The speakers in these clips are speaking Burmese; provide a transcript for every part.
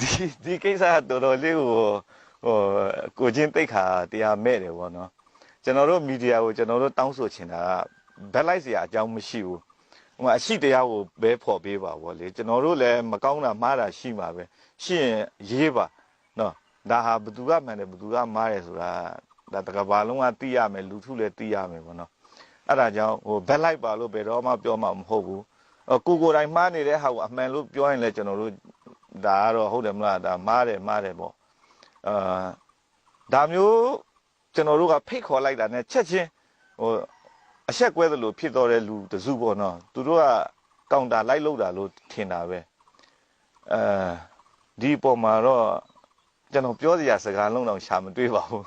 ဒီဒီကိစ္စကတော်တော်လေးကိုဟိုကိုချင်းတိတ်ခါတရားမဲ့တယ်ဗောနော်ကျွန်တော်တို့မီဒီယာကိုကျွန်တော်တို့တောင်းဆိုချင်တာကဘက်လိုက်စရာအကြောင်းမရှိဘူးဟိုအရှိတရားကိုဘဲဖော်ပေးပါဗောလေကျွန်တော်တို့လည်းမကောင်းတာမှားတာရှိမှာပဲရှိရင်ရေးပါနော်ဒါဟာဘသူကမှန်တယ်ဘသူကမှားတယ်ဆိုတာဒါတကဘာလုံးကသိရမယ်လူထုလည်းသိရမယ်ဗောနော်အဲ့ဒါကြောင့်ဟိုဘက်လိုက်ပါလို့ဘယ်တော့မှပြောမှာမဟုတ်ဘူးကိုကိုယ်တိုင်မှားနေတဲ့ဟာကိုအမှန်လို့ပြောရင်လည်းကျွန်တော်တို့ ဒါကတော့ဟုတ်တယ်မလားဒါမှားတယ်မှားတယ်ပေါ့အာဒါမျိုးကျွန်တော်တို့ကဖိတ်ခေါ်လိုက်တာ ਨੇ ချက်ချင်းဟိုအဆက်ကွဲသလိုဖြစ်တော်တဲ့လူတစုပေါ့နော်သူတို့ကကောင်တာလိုက်လို့တာလို့ထင်တာပဲအဲဒီပုံမှာတော့ကျွန်တော်ပြောစရာစကားလုံးတော့ရှာမတွေ့ပါဘူး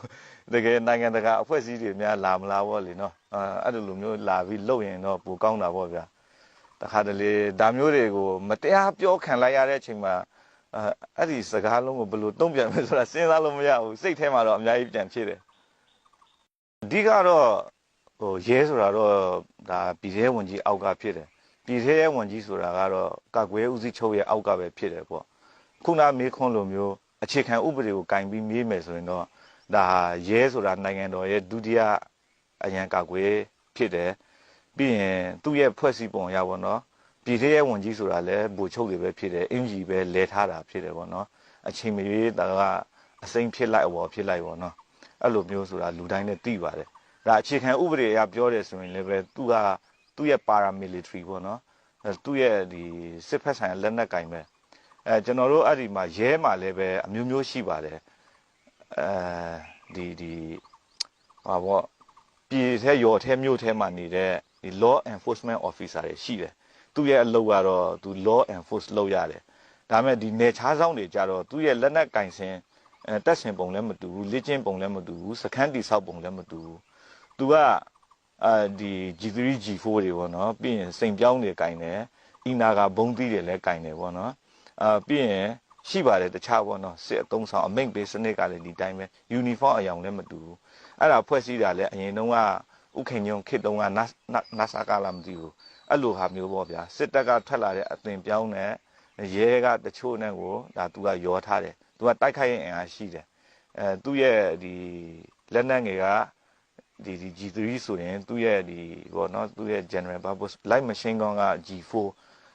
တကယ်နိုင်ငံတကာအဖွဲ့အစည်းတွေများလာမလားပေါ့လေနော်အဲအဲ့လိုလိုမျိုးလာပြီးလုပ်ရင်တော့ပိုကောင်းတာပေါ့ဗျာတခါတလေဒါမျိုးတွေကိုမတရားပြောခံလိုက်ရတဲ့အချိန်မှာ အဲအဲ့ဒီစကားလုံးကိုဘယ်လိုတုံ့ပြန်မလဲဆိုတာစဉ်းစားလို့မရဘူးစိတ်ထဲမှာတော့အများကြီးပြန်ဖြစ်တယ်အဓိကတော့ဟိုရဲဆိုတာတော့ဒါပြည်သေးဝင်ကြီးအောက်ကဖြစ်တယ်ပြည်သေးဝင်ကြီးဆိုတာကတော့ကကွယ်ဦးစီးချုပ်ရဲ့အောက်ကပဲဖြစ်တယ်ပေါ့ခုနမေးခွန်းလိုမျိုးအခြေခံဥပဒေကိုကင်ပြီးမေးမယ်ဆိုရင်တော့ဒါရဲဆိုတာနိုင်ငံတော်ရဲ့ဒုတိယအရန်ကကွယ်ဖြစ်တယ်ပြီးရင်သူ့ရဲ့ဖွဲ့စည်းပုံရပါတော့ ပြည်သေးရဲ့ဝန်ကြီးဆိုတာလည်းဘူချုပ်တွေပဲဖြစ်တယ်အင်ဂျီပဲလဲထားတာဖြစ်တယ်ပေါ့နော်အချိန်မရွေးဒါကအစိမ့်ဖြစ်လိုက်ဘောဖြစ်လိုက်ပေါ့နော်အဲ့လိုမျိုးဆိုတာလူတိုင်းလည်းသိပါတယ်ဒါအခြေခံဥပဒေအရပြောတယ်ဆိုရင်လည်းပဲသူကသူ့ရဲ့ paramilitary ပေါ့နော်သူ့ရဲ့ဒီစစ်ဖက်ဆိုင်ရာလက်နက်ကင်ပဲအဲကျွန်တော်တို့အဲ့ဒီမှာရဲမှာလည်းပဲအမျိုးမျိုးရှိပါတယ်အဲဒီဒီဟာပေါ့ပြည်ထဲရော်ထဲမြို့ထဲမှာနေတဲ့ဒီ law enforcement officer တွေရှိတယ် သူ့ရဲ့အလုပ်ကတော့သူ law enforce လုပ်ရတယ်ဒါမဲ့ဒီနေချားဆောင်တွေကြတော့သူ့ရဲ့လက်နက်ကင်စင်အဲတက်ဆင်ပုံလည်းမတူဘူးလေ့ကျင့်ပုံလည်းမတူဘူးစခန်းတိဆောက်ပုံလည်းမတူဘူးသူကအာဒီ G3 G4 တွေပေါ့နော်ပြီးရင်စိန်ပြောင်းတွေကင်တယ်အီနာကဘုံသီးတွေလည်းကင်တယ်ပေါ့နော်အာပြီးရင်ရှိပါတယ်တခြားပေါ့နော်စစ်အသုံးဆောင်အမိန့်ပေးစနစ်ကလည်းဒီတိုင်းပဲယူနီဖောင်းအယောင်လည်းမတူဘူးအဲ့ဒါဖွဲ့စည်းတာလည်းအရင်တုန်းက ဥခင်ညုံခေတ်တုန်းကနတ်နတ်စာကလာမသိဘူးအဲ့လိုဟာမျိုးပေါ့ဗျာစစ်တပ်ကထွက်လာတဲ့အသွင်ပြောင်းတဲ့ရဲကတချို့နဲ့ကိုဒါသူကရောထားတယ်သူကတိုက်ခိုက်ရင်အင်အားရှိတယ်အဲသူ့ရဲ့ဒီလက်နက်ငယ်ကဒီဒီ G3 ဆိုရင်သူ့ရဲ့ဒီပေါ့နော်သူ့ရဲ့ general purpose light machine gun က G4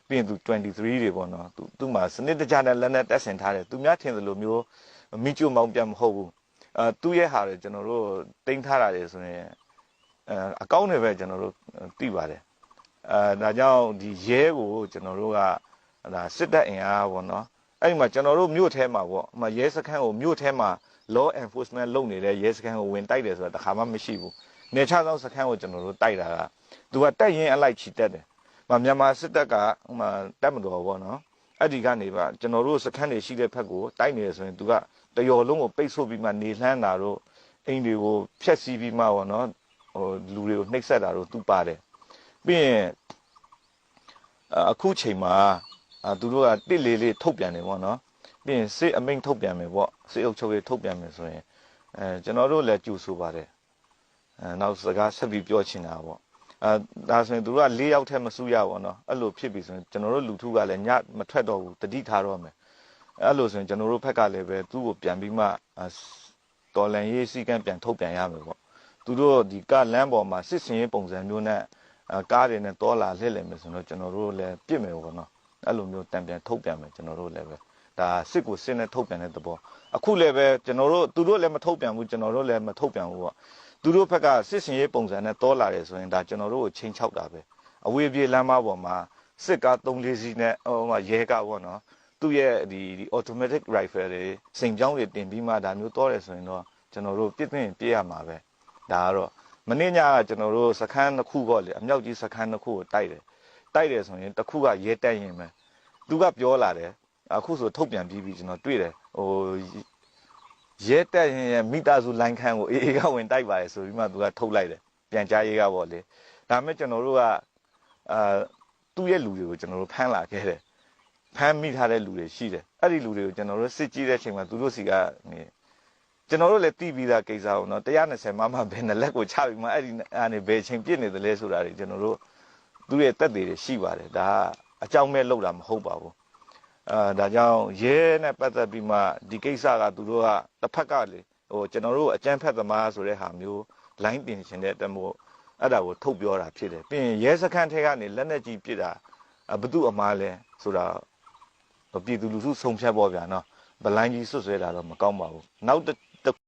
ပြီးရင်သူ23တွေပေါ့နော်သူသူ့မှာစနစ်တကျတဲ့လက်နက်တက်ဆင်ထားတယ်သူများထင်သလိုမျိုးမိကျုံမောင်းပြမဟုတ်ဘူးအဲသူ့ရဲ့ဟာတွေကျွန်တော်တို့တင်ထားတာတွေဆိုရင် အဲအကောင့်တွေပဲကျွန်တော်တို့သိပါတယ်အဲဒါကြောင့်ဒီရဲကိုကျွန်တော်တို့ကဒါစစ်တပ်အင်အားပေါ့နော်အဲ့ဒီမှာကျွန်တော်တို့မြို့ထဲမှာပေါ့အမရဲစခန်းကိုမြို့ထဲမှာ law enforcement လုပ်နေတဲ့ရဲစခန်းကိုဝင်တိုက်တယ်ဆိုတာတခါမှမရှိဘူးနေချသောစခန်းကိုကျွန်တော်တို့တိုက်တာကသူကတက်ရင်အလိုက်ချီတက်တယ်မမြန်မာစစ်တပ်ကဟိုမှာတက်မတော်ပေါ့နော်အဲ့ဒီကနေပါကျွန်တော်တို့စခန်းတွေရှိတဲ့ဘက်ကိုတိုက်နေတယ်ဆိုရင်သူကတရော်လုံးကိုပိတ်ဆို့ပြီးမှနေလှမ်းတာတို့အိမ်တွေကိုဖျက်ဆီးပြီးမှပေါ့နော် ဟိုလူတွေကိုနှိပ်စက်တာတို့သူပါတယ်ပြီးရင်အခုချိန်မှာသူတို့ကတစ်လေးလေးထုတ်ပြန်တယ်ပေါ့နော်ပြီးရင်စစ်အမိန့်ထုတ်ပြန်မယ်ပေါ့စစ်အုပ်ချုပ်ရေးထုတ်ပြန်မယ်ဆိုရင်အဲကျွန်တော်တို့လည်းကြိုဆိုပါတယ်အဲနောက်စကားဆက်ပြီးပြောချင်တာပေါ့အဲဒါဆိုရင်သူတို့က၄ယောက်ထဲမစုရပါတော့အဲ့လိုဖြစ်ပြီဆိုရင်ကျွန်တော်တို့လူထုကလည်းညမထွက်တော့ဘူးတတိထားတော့မယ်အဲ့လိုဆိုရင်ကျွန်တော်တို့ဘက်ကလည်းပဲသူ့ကိုပြန်ပြီးမှတော်လန်ရေးစည်းကမ်းပြန်ထုတ်ပြန်ရမယ်ပေါ့ သူတို့ဒီကလမ်းပေါ်မှာစစ်စင်ရေးပုံစံမျိုးနဲ့ကားတွေနဲ့တောလာလှည့်လည်မယ်ဆိုတော့ကျွန်တော်တို့လည်းပြစ်မယ်ပေါ့နော်အဲ့လိုမျိုးတံပြန်ထုတ်ပြန်မယ်ကျွန်တော်တို့လည်းပဲဒါစစ်ကိုစစ်နဲ့ထုတ်ပြန်တဲ့သဘောအခုလည်းပဲကျွန်တော်တို့သူတို့လည်းမထုတ်ပြန်ဘူးကျွန်တော်တို့လည်းမထုတ်ပြန်ဘူးပေါ့သူတို့ဘက်ကစစ်စင်ရေးပုံစံနဲ့တောလာတယ်ဆိုရင်ဒါကျွန်တော်တို့ကိုချိန်ချောက်တာပဲအဝေးပြေးလမ်းမပေါ်မှာစစ်ကား၃၄စီးနဲ့ဟိုမှာရဲကားပေါ့နော်သူ့ရဲ့ဒီဒီ automatic rifle တွေစိန်ကြောင်းတွေတင်ပြီးမှဒါမျိုးတောတယ်ဆိုရင်တော့ကျွန်တော်တို့ပြစ်သွင်းပြည့်ရမှာပဲ ဒါကတော့မနေ့ညကကျွန်တော်တို့စခန်းတစ်ခုပေါ့လေအမြောက်ကြီးစခန်းတစ်ခုကိုတိုက်တယ်တိုက်တယ်ဆိုရင်တစ်ခုကရဲတက်ရင်ပဲသူကပြောလာတယ်အခုဆိုထုတ်ပြန်ပြီးပြီကျွန်တော်တွေ့တယ်ဟိုရဲတက်ရင်ရဲ့မိသားစုလိုင်းခန်းကိုအေးအေးကဝင်တိုက်ပါတယ်ဆိုပြီးမှသူကထုတ်လိုက်တယ်ပြန်ကြားရေးကပေါ့လေဒါမဲ့ကျွန်တော်တို့ကအာသူ့ရဲ့လူတွေကိုကျွန်တော်တို့ဖမ်းလာခဲ့တယ်ဖမ်းမိထားတဲ့လူတွေရှိတယ်အဲ့ဒီလူတွေကိုကျွန်တော်တို့စစ်ကြည့်တဲ့အချိန်မှာသူတို့စီကနေ ကျွန်တော်တို့လည်းတီးပြီးသားကိစ္စအောင်နော်120မမဘယ်နဲ့လက်ကိုချပြီးမှအဲ့ဒီအနေဘယ်ချိန်ပြစ်နေသလဲဆိုတာတွေကျွန်တော်တို့သူ့ရဲ့တက်သေးတွေရှိပါတယ်ဒါကအကြောင်းမဲ့လောက်တာမဟုတ်ပါဘူးအာဒါကြောင့်ရဲနဲ့ပတ်သက်ပြီးမှဒီကိစ္စကသူတို့ကတစ်ဖက်ကလေဟိုကျွန်တော်တို့အကြမ်းဖက်သမားဆိုတဲ့ဟာမျိုးလိုင်းတင်ရှင်တဲ့တမို့အဲ့ဒါကိုထုတ်ပြောတာဖြစ်တယ်ပြီးရင်ရဲစခန်းထဲကနေလက်နက်ကြီးပစ်တာဘသူအမားလဲဆိုတာပြည်သူလူထုဆုံးဖြတ်ပေါ့ဗျာနော်ဗလိုင်းကြီးဆွတ်ဆွဲတာတော့မကောင်းပါဘူးနောက်